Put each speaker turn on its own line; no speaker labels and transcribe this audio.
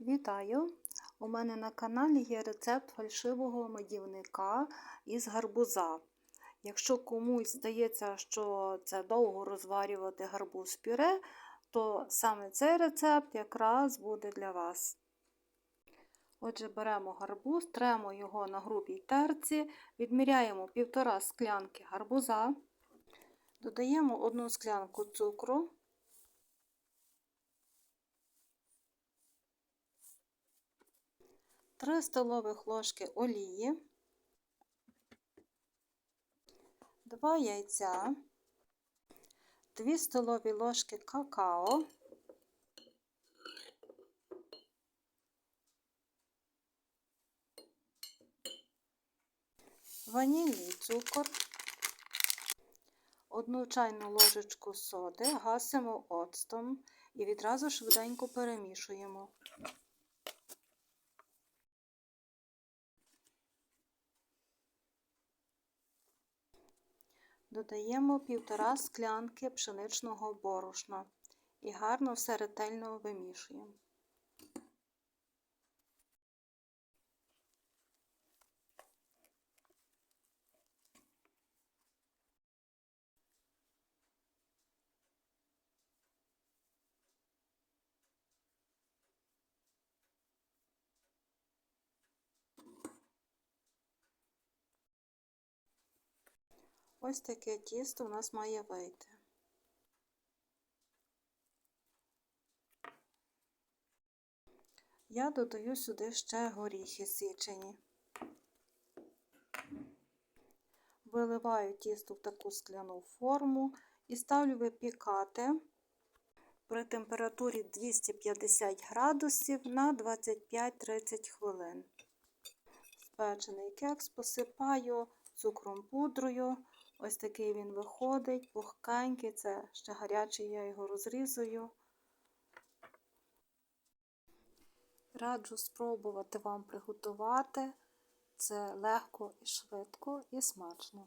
Вітаю! У мене на каналі є рецепт фальшивого медівника із гарбуза. Якщо комусь здається, що це довго розварювати гарбуз пюре, то саме цей рецепт якраз буде для вас. Отже, беремо гарбуз, тремо його на грубій терці, відміряємо 1,5 склянки гарбуза, додаємо 1 склянку цукру. Три столових ложки олії, 2 яйця, 2 столові ложки какао, ванільний цукор, 1 чайну ложечку соди, гасимо оцтом і відразу швиденько перемішуємо. Додаємо півтора склянки пшеничного борошна і гарно все ретельно вимішуємо. Ось таке тісто у нас має вийти. Я додаю сюди ще горіхи січені. Виливаю тісто в таку скляну форму і ставлю випікати при температурі 250 градусів на 25-30 хвилин. Спечений кекс посипаю цукром пудрою. Ось такий він виходить, пухкенький, це ще гарячий, я його розрізую. Раджу спробувати вам приготувати. Це легко і швидко і смачно.